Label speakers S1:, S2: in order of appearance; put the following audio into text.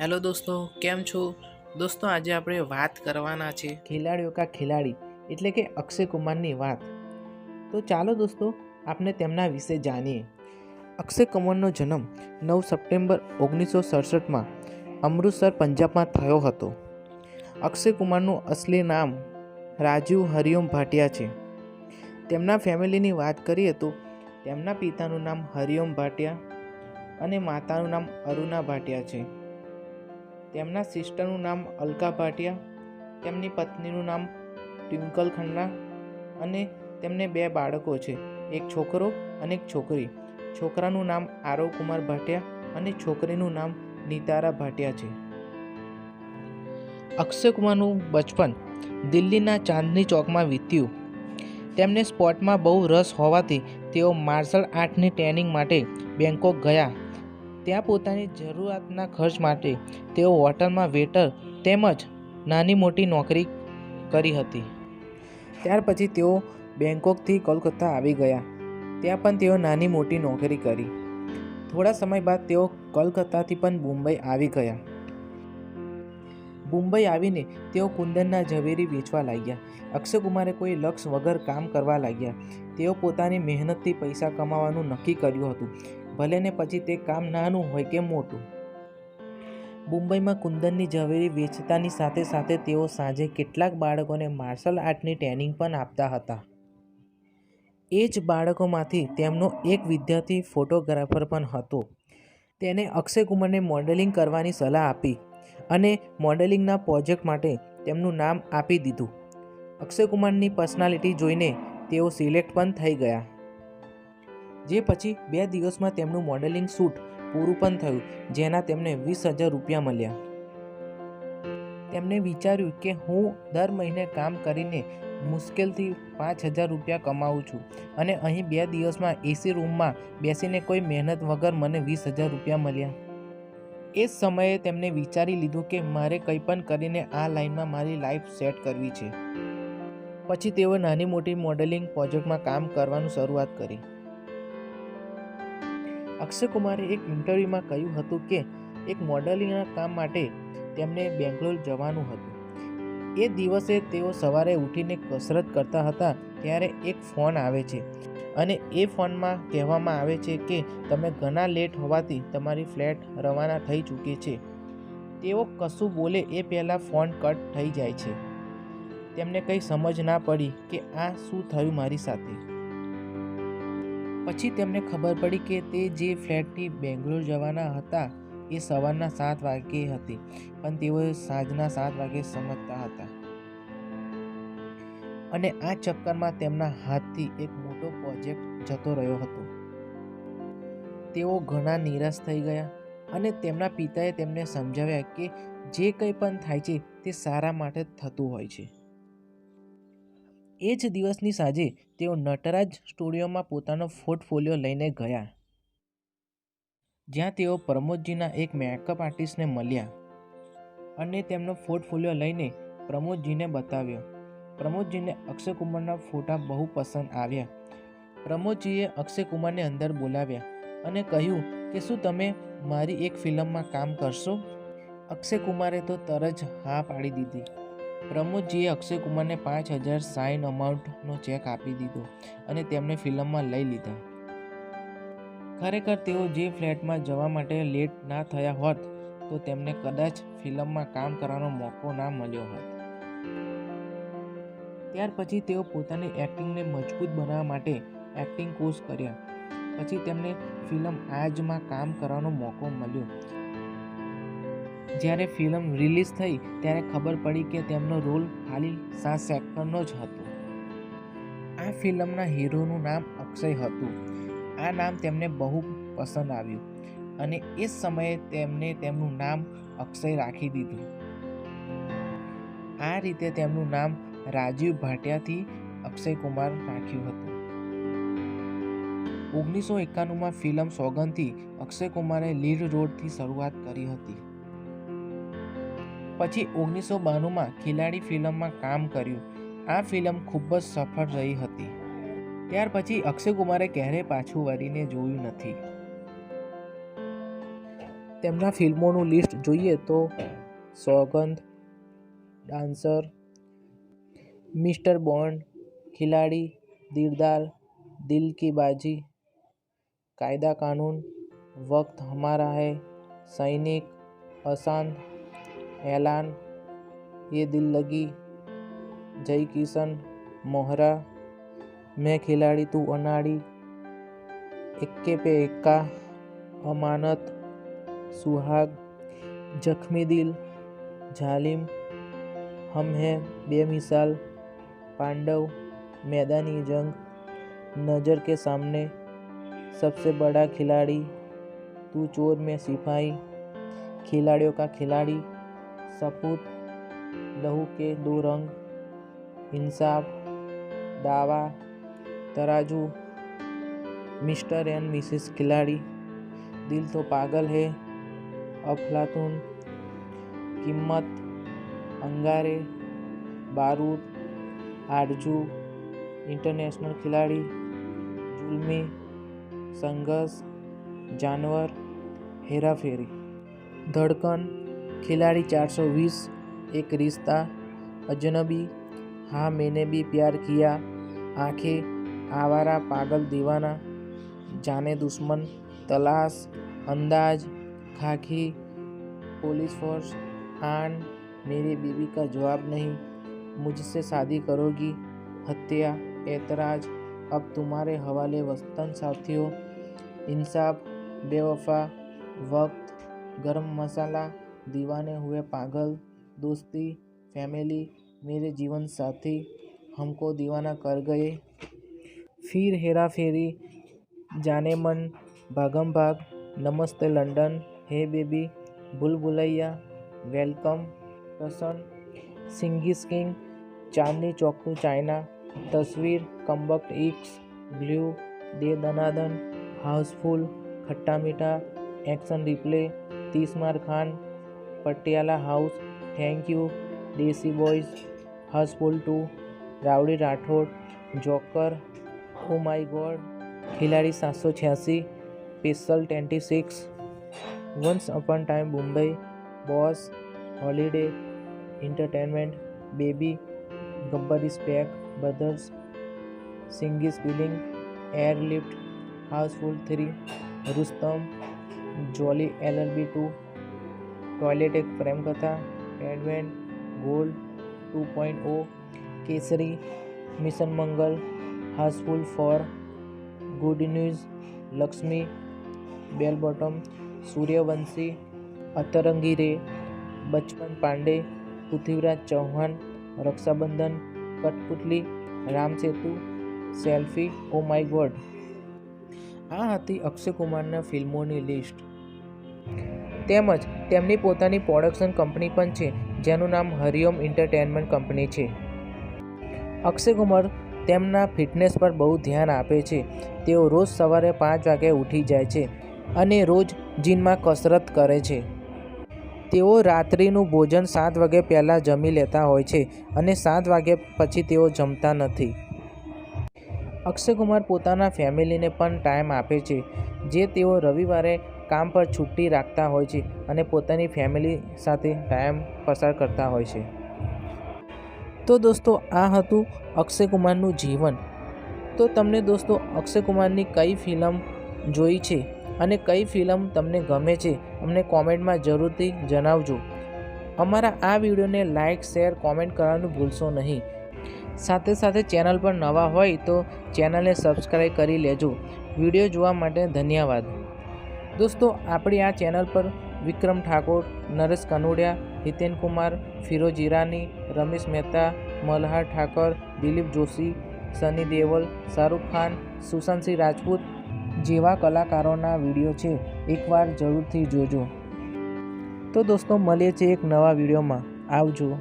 S1: Hello દોસ્તો, કેમ છો? દોસ્તો, આજે આપણે વાત કરવાના છે ખેલાડીઓ કા ખેલાડી, એટલે કે અક્ષય કુમારની વાત. તો ચાલો દોસ્તો આપણે તેમના વિશે જાણીએ. અક્ષય કુમારનો જન્મ નવ સપ્ટેમ્બર ઓગણીસો સડસઠમાં અમૃતસર, પંજાબમાં થયો હતો. અક્ષય કુમારનું અસલી નામ રાજીવ હરિઓમ ભાટિયા છે. તેમના ફેમિલીની વાત કરીએ તો તેમના પિતાનું નામ હરિઓમ ભાટિયા અને માતાનું નામ અરુણા ભાટિયા છે. તેમના સિસ્ટરનું નામ અલકા ભાટિયા, તેમની પત્નીનું નામ ટ્વિંકલ ખન્ના અને તેમને બે બાળકો છે, એક છોકરો અને એક છોકરી. છોકરાનું નામ આરવ કુમાર ભાટિયા અને છોકરીનું નામ નિતારા ભાટિયા છે. અક્ષય કુમારનું બચપન દિલ્હીના ચાંદની ચોકમાં વીત્યું. તેમને સ્પોર્ટમાં બહુ રસ હોવાથી તેઓ માર્શલ આર્ટની ટ્રેનિંગ માટે બેંકોક ગયા. ત્યાં પોતાની જરૂરિયાતના ખર્ચ માટે તેઓ હોટલમાં વેટર તેમજ નાની મોટી નોકરી કરી હતી. ત્યાર પછી તેઓ બેંકોકથી કોલકાતા આવી ગયા. ત્યાં પણ તેઓ નાની મોટી નોકરી કરી. થોડા સમય બાદ તેઓ કોલકાતાથી પણ મુંબઈ આવી ગયા. મુંબઈ આવીને તેઓ કુંદનના ઝવેરી વેચવા લાગ્યા. અક્ષય કુમારે કોઈ લક્ષ્ય વગર કામ કરવા લાગ્યા. તેઓ પોતાની મહેનતથી પૈસા કમાવાનું નક્કી કર્યું હતું. ભલે ને પછી તે કામ નાનું હોય કે મોટું. મુંબઈમાં કુંદનની ઝવેરી વેચતાની સાથે સાથે તેઓ સાંજે કેટલાક બાળકોને માર્શલ આર્ટની ટ્રેનિંગ પણ આપતા હતા. એ જ બાળકોમાંથી તેમનો એક વિદ્યાર્થી ફોટોગ્રાફર પણ હતો. તેને અક્ષય કુમારને મોડેલિંગ કરવાની સલાહ આપી અને મોડેલિંગના પ્રોજેક્ટ માટે તેમનું નામ આપી દીધું. અક્ષય કુમારની પર્સનાલિટી જોઈને તેઓ સિલેક્ટ પણ થઈ ગયા. જે પછી બે દિવસમાં તેમનું મોડેલિંગ શૂટ પૂરું પણ થયું, જેના તેમને વીસ હજાર રૂપિયા મળ્યા. તેમણે વિચાર્યું કે હું દર મહિને કામ કરીને મુશ્કેલથી પાંચ હજાર રૂપિયા કમાઉં છું અને અહીં બે દિવસમાં એસી રૂમમાં બેસીને કોઈ મહેનત વગર મને વીસ હજાર રૂપિયા મળ્યા. એ જ સમયે તેમણે વિચારી લીધું કે મારે કંઈ પણ કરીને આ લાઈનમાં મારી લાઈફ સેટ કરવી છે. પછી તેઓ નાની મોટી મોડેલિંગ પ્રોજેક્ટમાં કામ કરવાનું શરૂઆત કરી. અક્ષય કુમારે એક ઇન્ટરવ્યૂમાં કહ્યું હતું કે, એક મોડલિંગના કામ માટે તેમને બેંગ્લોર જવાનું હતું. એ દિવસે તેઓ સવારે ઉઠીને કસરત કરતા હતા, ત્યારે એક ફોન આવે છે. અને એ ફોનમાં કહેવામાં આવે છે કે, તમે ઘણા લેટ હોવાથી તમારી ફ્લાઇટ રવાના થઈ ચૂકી છે. તેઓ કશું બોલે એ પહેલાં ફોન કટ થઈ જાય છે. તેમને કંઈ સમજ ના પડી કે આ શું થયું મારી સાથે. પછી તેમને ખબર પડી કે તે જે ફ્લેટથી બેંગ્લોર જવાના હતા, એ સવારના સાત વાગે હતી, પણ તેઓ સાંજના સાત વાગે સમજતા હતા. અને આ ચક્કરમાં તેમના હાથથી એક મોટો પ્રોજેક્ટ જતો રહ્યો હતો. તેઓ ઘણા નિરાશ થઈ ગયા અને તેમના પિતાએ તેમને સમજાવ્યા કે જે કંઈ પણ થાય છે તે સારા માટે થતું હોય છે. એ જ દિવસની સાંજે તેઓ નટરાજ સ્ટુડિયોમાં પોતાનો પોર્ટફોલિયો લઈને ગયા. જ્યાં તેઓ પ્રમોદજીના એક મેકઅપ આર્ટિસ્ટને મળ્યા અને તેમનો પોર્ટફોલિયો લઈને પ્રમોદજીને બતાવ્યો. પ્રમોદજીને અક્ષય કુમારના ફોટા બહુ પસંદ આવ્યા. પ્રમોદજીએ અક્ષય કુમારને અંદર બોલાવ્યા અને કહ્યું કે, શું તમે મારી એક ફિલ્મમાં કામ કરશો? અક્ષય કુમારે તો તરત જ હા પાડી દીધી. પ્રમોદજીએ અક્ષય કુમારને પાંચ હજાર સાઇન અમાઉન્ટનો ચેક આપી દીધો અને તેમને ફિલ્મમાં લઈ લીધા. ખરેખર તેઓ જે ફ્લેટમાં જવા માટે લેટ ના થયા હોત, તો તેમને કદાચ ફિલ્મમાં કામ કરવાનો મોકો ના મળ્યો હોત. ત્યાર પછી તેઓ પોતાની એક્ટિંગને મજબૂત બનાવવા માટે એક્ટિંગ કોર્સ કર્યા. પછી તેમને ફિલ્મ આજમાં કામ કરવાનો મોકો મળ્યો. જ્યારે ફિલ્મ રિલીઝ થઈ ત્યારે ખબર પડી કે તેમનો રોલ ખાલી સાત સેકન્ડનો જ હતો. આ ફિલ્મના હીરોનું નામ અક્ષય હતું. આ નામ તેમને બહુ પસંદ આવ્યું અને એ સમયે તેમને તેમનું નામ અક્ષય રાખી દીધું. આ રીતે તેમનું નામ રાજીવ ભાટિયાથી અક્ષય કુમાર રાખ્યું હતું. ઓગણીસો એકાણુંમાં ફિલ્મ સોગંદથી અક્ષય કુમારે લીડ રોડથી શરૂઆત કરી હતી. પછી ઓગણીસો બાણુંમાં ખિલાડી ફિલ્મમાં કામ કર્યું. આ ફિલ્મ ખૂબ જ સફળ રહી હતી. ત્યાર પછી અક્ષય કુમારે ક્યારેય પાછું વળીને જોયું નથી. તેમના ફિલ્મોનું લિસ્ટ જોઈએ તો Saugandh, Dancer, Mister Bond, Khiladi Dildaar Dil Ki Baazi, કાયદા કાનૂન, વક્ત હમારા હૈ, સૈનિક અશાંત ऐलान। ये दिल लगी। जय किशन, मोहरा। मैं खिलाड़ी, तू अनाड़ी। इक्के पे इक्का अमानत, सुहाग। जख्मी दिल जालिम हम हैं बेमिसाल। पांडव, मैदानी जंग। नज़र के सामने सबसे बड़ा खिलाड़ी। तू चोर में सिपाही। खिलाड़ियों का खिलाड़ी। सपूत, लहू के दो रंग Insaaf Dawa, Tarazu, Mr and Mrs Khiladi, Dil To पागल है, अफलातून कीमत अंगारे, बारूद, आरज़ू, इंटरनेशनल खिलाड़ी, जुल्मी, संघर्ष, जानवर हेरा फेरी धड़कन खिलाड़ी 420 एक रिश्ता, अजनबी। हाँ मैंने भी प्यार किया। आँखें, आवारा, पागल दीवाना। जाने दुश्मन, तलाश, अंदाज, खाकी, पुलिस फोर्स, आन। मेरी बीवी का जवाब नहीं। मुझसे शादी करोगी। हत्या, ऐतराज। अब तुम्हारे हवाले वस्तन साथियों। इंसाफ, बेवफा, वक्त, गरम मसाला। दीवाने हुए पागल, दोस्ती, फैमिली, मेरे जीवन साथी, हमको दीवाना कर गए। फिर हेरा फेरी जाने मन भागम भाग नमस्ते London, hey baby Bhool Bhulaiyaa welcome Tashan Singh is king, Chandni Chowk to, China, Tasveer Kambakkht इक्स blue, दे दनादन हाउसफुल, खट्टा मीठा, action replay, Tees Maar Khan Patiala house, thank you desi boys housefull two, rowdy Rathore, joker, oh my god, Khiladi સાતસો છ્યાસી special twenty six, once upon time Mumbai, boss, holiday, entertainment, baby, Gabbar is back brothers Singh is bling airlift housefull three, Rustom, jolly LLB two toilet Ek Prem Katha એડવેન્ટ gold two point o Kesari mission Mangal housefull four good news Laxmii bell bottom Sooryavanshi Atrangi Re Bachchhan Paandey Prithviraj Chauhan Raksha Bandhan Kathputli Ram Setu selfie oh my god આ હતી અક્ષય કુમારના ફિલ્મોની list તેમજ તેમની પોતાની production company પણ છે, જેનું નામ હરિઓમ એન્ટરટેનમેન્ટ કંપની છે. અક્ષય કુમાર તેમના ફિટનેસ પર બહુ ધ્યાન આપે છે. તેઓ રોજ સવારે પાંચ વાગે ઉઠી જાય છે અને રોજ જીનમાં કસરત કરે છે. તેઓ રાત્રિનું ભોજન સાત વાગે પહેલાં જમી લેતા હોય છે અને સાત વાગે પછી તેઓ જમતા નથી. અક્ષય કુમાર પોતાના ફેમિલીને પણ ટાઈમ આપે છે. જે તેઓ રવિવારે કામ પર છુટ્ટી રાખતા હોય છે અને પોતાની ફેમિલી સાથે ટાઈમ પસાર કરતા હોય છે. તો દોસ્તો, આ હતું અક્ષય કુમારનું જીવન. તો તમને દોસ્તો, અક્ષય કુમારની કઈ ફિલ્મ જોઈ છે અને કઈ ફિલ્મ તમને ગમે છે, અમને કોમેન્ટમાં જરૂરથી જણાવજો. અમારા આ વિડીયોને લાઇક શેર કોમેન્ટ કરવાનું ભૂલશો નહીં. સાથે સાથે ચેનલ પર નવા હોય તો ચેનલને સબસ્ક્રાઈબ કરી લેજો. વીડિયો જોવા માટે ધન્યવાદ. દોસ્તો, આપણી આ ચેનલ પર વિક્રમ ઠાકોર, નરેશ કનોડિયા, હિતેન કુમાર, ફિરોજ ઈરાની, રમેશ મહેતા, મલ્હાર ઠાકર, દિલીપ જોશી, સની દેવલ, શાહરૂખ ખાન, સુશાંતસિંહ રાજપૂત જેવા કલાકારોના વીડિયો છે. એકવાર જરૂરથી જોજો. તો દોસ્તો, મળીએ છીએ એક નવા વિડીયોમાં. આવજો.